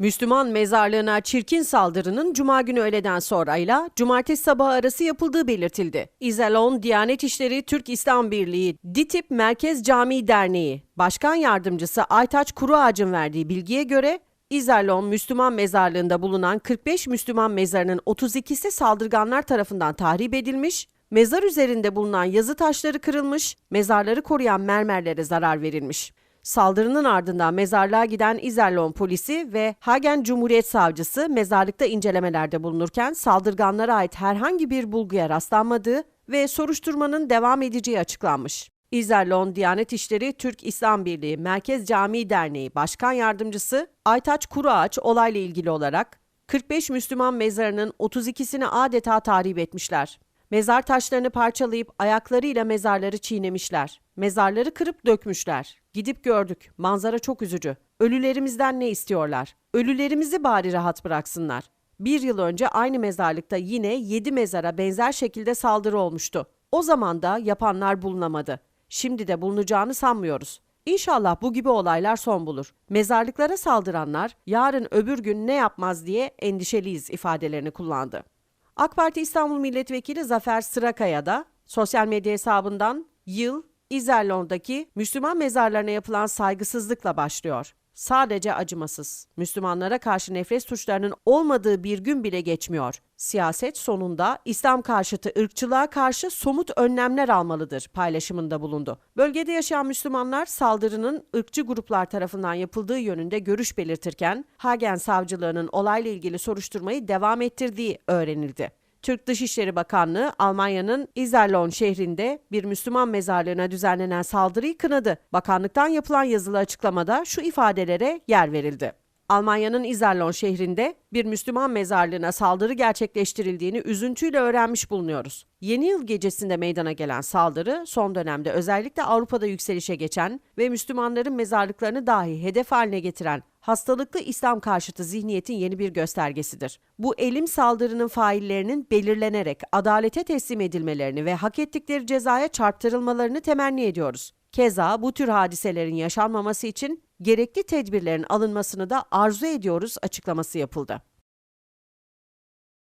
Müslüman mezarlığına çirkin saldırının cuma günü öğleden sonrayla cumartesi sabahı arası yapıldığı belirtildi. İzelon Diyanet İşleri Türk İslam Birliği DİTİP Merkez Camii Derneği Başkan Yardımcısı Aytaç Kuruağaç'ın verdiği bilgiye göre İzerlon Müslüman mezarlığında bulunan 45 Müslüman mezarının 32'si saldırganlar tarafından tahrip edilmiş, mezar üzerinde bulunan yazı taşları kırılmış, mezarları koruyan mermerlere zarar verilmiş. Saldırının ardından mezarlığa giden İzerlon polisi ve Hagen Cumhuriyet Savcısı mezarlıkta incelemelerde bulunurken saldırganlara ait herhangi bir bulguya rastlanmadığı ve soruşturmanın devam edeceği açıklanmış. İzerlon Diyanet İşleri Türk İslam Birliği Merkez Camii Derneği Başkan Yardımcısı Aytaç Kuruağaç olayla ilgili olarak 45 Müslüman mezarının 32'sini adeta tahrip etmişler. Mezar taşlarını parçalayıp ayaklarıyla mezarları çiğnemişler. Mezarları kırıp dökmüşler. Gidip gördük. Manzara çok üzücü. Ölülerimizden ne istiyorlar? Ölülerimizi bari rahat bıraksınlar. Bir yıl önce aynı mezarlıkta yine 7 mezara benzer şekilde saldırı olmuştu. O zaman da yapanlar bulunamadı. Şimdi de bulunacağını sanmıyoruz. İnşallah bu gibi olaylar son bulur. Mezarlıklara saldıranlar yarın öbür gün ne yapmaz diye endişeliyiz ifadelerini kullandı. AK Parti İstanbul Milletvekili Zafer Sırakaya da sosyal medya hesabından yıl İzerlon'daki Müslüman mezarlarına yapılan saygısızlıkla başlıyor. Sadece acımasız. Müslümanlara karşı nefret suçlarının olmadığı bir gün bile geçmiyor. Siyaset sonunda İslam karşıtı ırkçılığa karşı somut önlemler almalıdır paylaşımında bulundu. Bölgede yaşayan Müslümanlar saldırının ırkçı gruplar tarafından yapıldığı yönünde görüş belirtirken Hagen Savcılığı'nın olayla ilgili soruşturmayı devam ettirdiği öğrenildi. Türk Dışişleri Bakanlığı Almanya'nın İzerlon şehrinde bir Müslüman mezarlığına düzenlenen saldırıyı kınadı. Bakanlıktan yapılan yazılı açıklamada şu ifadelere yer verildi. Almanya'nın İzerlon şehrinde bir Müslüman mezarlığına saldırı gerçekleştirildiğini üzüntüyle öğrenmiş bulunuyoruz. Yeni yıl gecesinde meydana gelen saldırı son dönemde özellikle Avrupa'da yükselişe geçen ve Müslümanların mezarlıklarını dahi hedef haline getiren hastalıklı İslam karşıtı zihniyetin yeni bir göstergesidir. Bu elim saldırının faillerinin belirlenerek adalete teslim edilmelerini ve hak ettikleri cezaya çarptırılmalarını temenni ediyoruz. Keza bu tür hadiselerin yaşanmaması için gerekli tedbirlerin alınmasını da arzu ediyoruz açıklaması yapıldı.